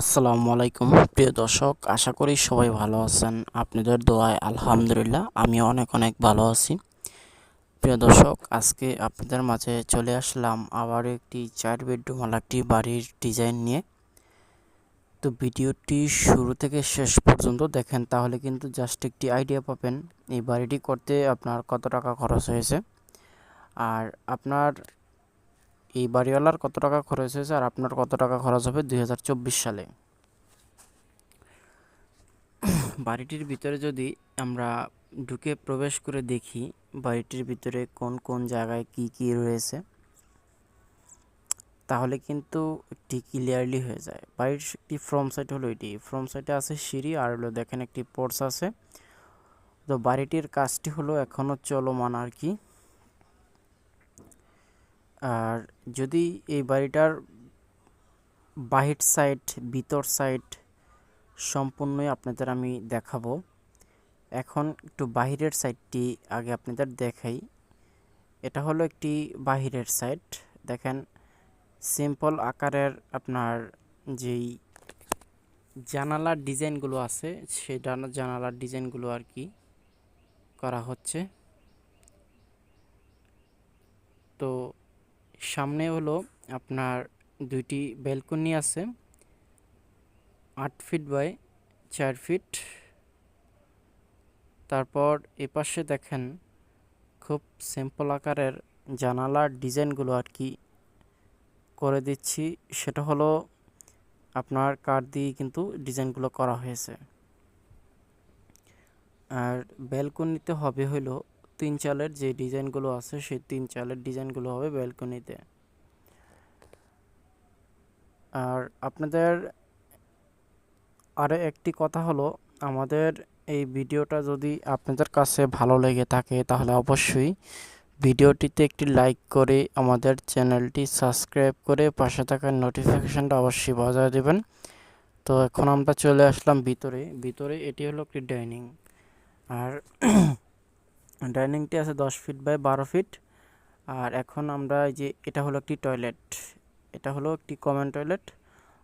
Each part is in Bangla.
আসসালামু আলাইকুম। প্রিয় দর্শক, আশা করি সবাই ভালো আছেন। আপনাদের দোয়ায় আলহামদুলিল্লাহ আমি অনেক অনেক ভালো আছি। প্রিয় দর্শক, আজকে আপনাদের মাঝে চলে আসলাম আবার একটি চার বেডরুমওয়ালা একটি বাড়ির ডিজাইন নিয়ে। তো ভিডিওটি শুরু থেকে শেষ পর্যন্ত দেখেন, তাহলে কিন্তু জাস্ট একটি আইডিয়া পাবেন, এই বাড়িটি করতে আপনার কত টাকা খরচ হয়েছে। আর আপনার এই বাড়িওয়ালার কত টাকা খরচ হয়েছে আর আপনার কত টাকা খরচ হবে দুই হাজার চব্বিশ সালে? বাড়িটির ভিতরে যদি আমরা ঢুকে প্রবেশ করে দেখি, বাড়িটির ভিতরে কোন কোন জায়গায় কি কি রয়েছে, তাহলে কিন্তু একটি ক্লিয়ারলি হয়ে যায়। বাড়ির একটি ফ্রম সাইট হলো এটি। ফ্রম সাইটে আছে সিঁড়ি আর হলো দেখেন একটি পোর্স আছে। তো বাড়িটির কাজটি হলো এখনও চলমান আর কি। আর যদি এই বাড়িটার বাহির সাইড ভিতর সাইড সম্পূর্ণই আপনাদের আমি দেখাবো। এখন একটু বাহিরের সাইডটি আগে আপনাদের দেখাই। এটা হলো একটি বাহিরের সাইড দেখেন সিম্পল আকারের আপনার যেই জানালার ডিজাইনগুলো আছে, সেই জানালার ডিজাইনগুলো আর কি করা হচ্ছে। তো সামনে হলো আপনার দুইটি ব্যালকনি আছে, আট ফিট বাই চার ফিট। তারপর এপাশে দেখেন খুব সিম্পল আকারের জানালার ডিজাইনগুলো আর কি করে দিচ্ছি। সেটা হলো আপনার কাঠ দিয়ে কিন্তু ডিজাইনগুলো করা হয়েছে। আর ব্যালকনিতে হবে হলো তিন চালের যে ডিজাইনগুলো আছে, সেই তিন চালের ডিজাইনগুলো হবে ব্যালকনিতে। আর আপনাদের আরে একটি কথা হলো, আমাদের এই ভিডিওটা যদি আপনাদের কাছে ভালো লেগে থাকে, তাহলে অবশ্যই ভিডিওটিতে একটি লাইক করে আমাদের চ্যানেলটি সাবস্ক্রাইব করে পাশে থাকা নোটিফিকেশানটা অবশ্যই বাজায় দেবেন। তো এখন আমরা চলে আসলাম ভিতরে। ভিতরে এটি হলো একটি ডাইনিং। আর ডাইনিংটি আছে দশ ফিট বাই বারো ফিট। আর এখন আমরা এই যে, এটা হলো একটি টয়লেট। এটা হলো একটি কমন টয়লেট।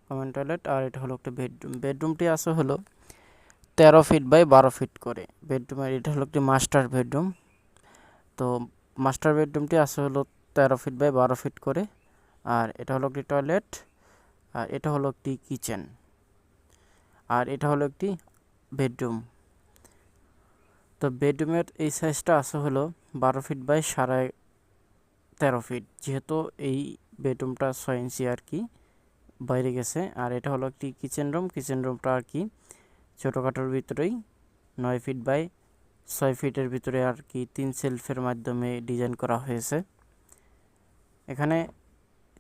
কমন টয়লেট আর এটা হলো একটা বেডরুম। বেডরুমটি আছে হলো তেরো ফিট বাই বারো ফিট করে। বেডরুমের এটা হলো একটি মাস্টার বেডরুম। তো মাস্টার বেডরুমটি আছে হলো তেরো ফিট বাই বারো ফিট করে। আর এটা হলো একটি টয়লেট। আর এটা হলো একটি কিচেন। আর এটা হলো একটি বেডরুম। তো বেডরুমের এই সাইজটা আছে হলো বারো ফিট বাই সাড়ে তেরো ফিট যেহেতু এই বেডরুমটা ছয় ইঞ্চি আর কি বাইরে গেছে। আর এটা হলো একটি কিচেন রুম কিচেন রুমটা আর কি ছোটোখাটোর ভিতরেই নয় ফিট বাই ছয় ফিটের ভিতরে আর কি তিন সেলফের মাধ্যমে ডিজাইন করা হয়েছে। এখানে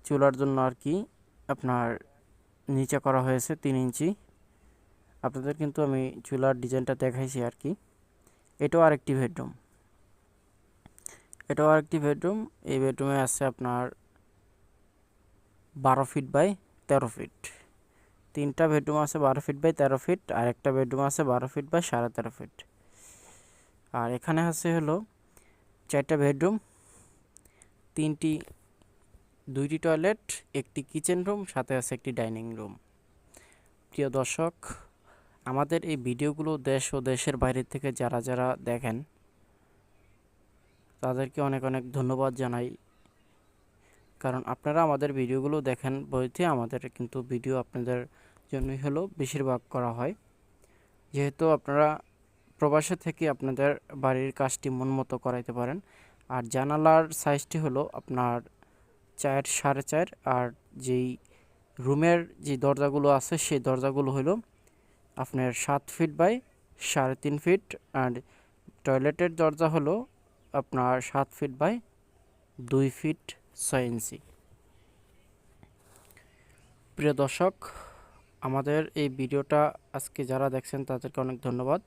চুলার জন্য আর কি আপনার নিচে করা হয়েছে তিন ইঞ্চি। আপনাদের কিন্তু আমি চুলার ডিজাইনটা দেখাইছি আর কি। এটাও আরেকটি বেডরুম। এটাও আরেকটি বেডরুম। এই বেডরুমে আছে আপনার বারো ফিট বাই তেরো ফিট। তিনটা বেডরুম আছে বারো ফিট বাই তেরো ফিট আর একটা বেডরুম আছে বারো ফিট বাই সাড়ে তেরো ফিট। আর এখানে আছে হলো চারটা বেডরুম, তিনটি, দুইটি টয়লেট, একটি কিচেন রুম, সাথে আছে একটি ডাইনিং রুম। প্রিয় দর্শক আমাদের এই ভিডিওগুলো দেশ ও দেশের বাইরে থেকে যারা যারা দেখেন, তাদেরকে অনেক অনেক ধন্যবাদ জানাই। কারণ আপনারা আমাদের ভিডিওগুলো দেখেন বইতে, আমাদের কিন্তু ভিডিও আপনাদের জন্যই হলো বেশিরভাগ করা হয়। যেহেতু আপনারা প্রবাসে থেকে আপনাদের বাড়ির কাজটি মন মতো করাইতে পারেন, আর জানালার সাইজটি হলো আপনার চার, সাড়ে চার, আর যেই রুমের যে দরজাগুলো আছে, সেই দরজাগুলো হলো আপনার সাত ফিট বাই সাড়ে তিন ফিট আর টয়লেটের দরজা হলো আপনার সাত ফিট বাই দুই ফিট ছয় ইঞ্চি। প্রিয় দর্শক, আমাদের এই ভিডিওটা আজকে যারা দেখছেন তাদেরকে অনেক ধন্যবাদ।